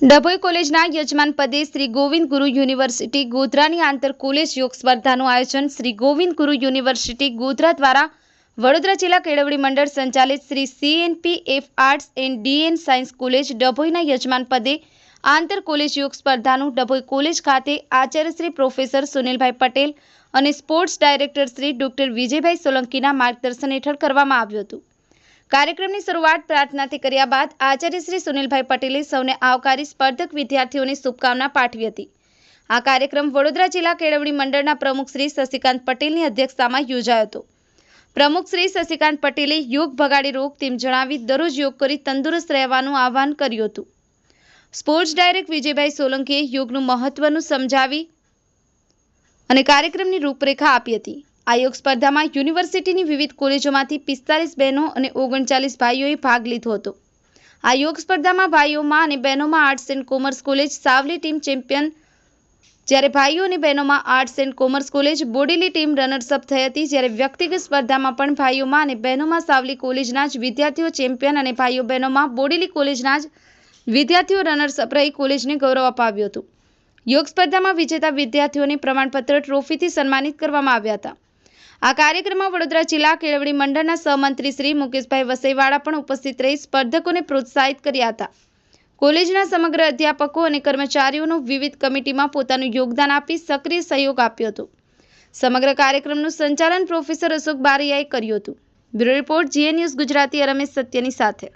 ડભોઈ કોલેજના યજમાન પદે શ્રી ગોવિંદ ગુરુ યુનિવર્સિટી ગોધરાની આંતર કોલેજ યોગ સ્પર્ધાનું આયોજન શ્રી ગોવિંદ ગુરુ યુનિવર્સિટી ગોધરા દ્વારા વડોદરા જિલ્લા કેળવણી મંડળ સંચાલિત Shri CNP F arts and DN science college ડભોઈના યજમાન પદે આંતર કોલેજ યોગ સ્પર્ધાનું ડભોઈ કોલેજ ખાતે આચાર્ય શ્રી પ્રોફેસર સુનિલભાઈ પટેલ અને sports director Shri doctor Vijaybhai સોલંકીના માર્ગદર્શન હેઠળ કરવામાં આવ્યું હતું. કાર્યક્રમની શરૂઆત પ્રાર્થનાથી કર્યા બાદ આચાર્ય શ્રી સુનિલભાઈ પટેલે સૌને આવકારી સ્પર્ધક વિદ્યાર્થીઓને શુભકામના પાઠવી હતી. આ કાર્યક્રમ વડોદરા જિલ્લા કેળવણી મંડળના પ્રમુખ શ્રી શશિકાંત પટેલની અધ્યક્ષતામાં યોજાયો હતો. પ્રમુખ શ્રી શશિકાંત પટેલે યોગ ભગાડી રોગ તેમ જણાવી દરરોજ યોગ કરી તંદુરસ્ત રહેવાનું આહવાન કર્યું હતું. સ્પોર્ટ્સ ડાયરેક્ટર વિજયભાઈ સોલંકીએ યોગનું મહત્વનું સમજાવી અને કાર્યક્રમની રૂપરેખા આપી હતી. આ યોગ સ્પર્ધામાં યુનિવર્સિટીની વિવિધ કોલેજોમાંથી પિસ્તાલીસ બહેનો અને ઓગણચાલીસ ભાઈઓએ ભાગ લીધો હતો. આ યોગ સ્પર્ધામાં ભાઈઓમાં અને બહેનોમાં arts and commerce college Savli team champion, જ્યારે ભાઈઓ અને બહેનોમાં arts and commerce college Bodeli team runners up થઈ હતી, જ્યારે વ્યક્તિગત સ્પર્ધામાં પણ ભાઈઓમાં અને બહેનોમાં સાવલી કોલેજના જ વિદ્યાર્થીઓ ચેમ્પિયન અને ભાઈઓ બહેનોમાં બોડેલી કોલેજના જ વિદ્યાર્થીઓ રનર્સઅપ રહી કોલેજને ગૌરવ અપાવ્યું હતું. યોગ સ્પર્ધામાં વિજેતા વિદ્યાર્થીઓને પ્રમાણપત્ર ટ્રોફીથી સન્માનિત કરવામાં આવ્યા હતા. આ કાર્યક્રમમાં વડોદરા જિલ્લા કેળવણી મંડળના સહમંત્રી શ્રી મુકેશભાઈ વસઈવાળા પણ ઉપસ્થિત રહી સ્પર્ધકોને પ્રોત્સાહિત કર્યા હતા. કોલેજના સમગ્ર અધ્યાપકો અને કર્મચારીઓનું વિવિધ કમિટીમાં પોતાનું યોગદાન આપી સક્રિય સહયોગ આપ્યો હતો. સમગ્ર કાર્યક્રમનું સંચાલન પ્રોફેસર અશોક બારિયાએ કર્યું હતું. Bureau report GA news Gujarati, Ramesh સત્યની સાથે.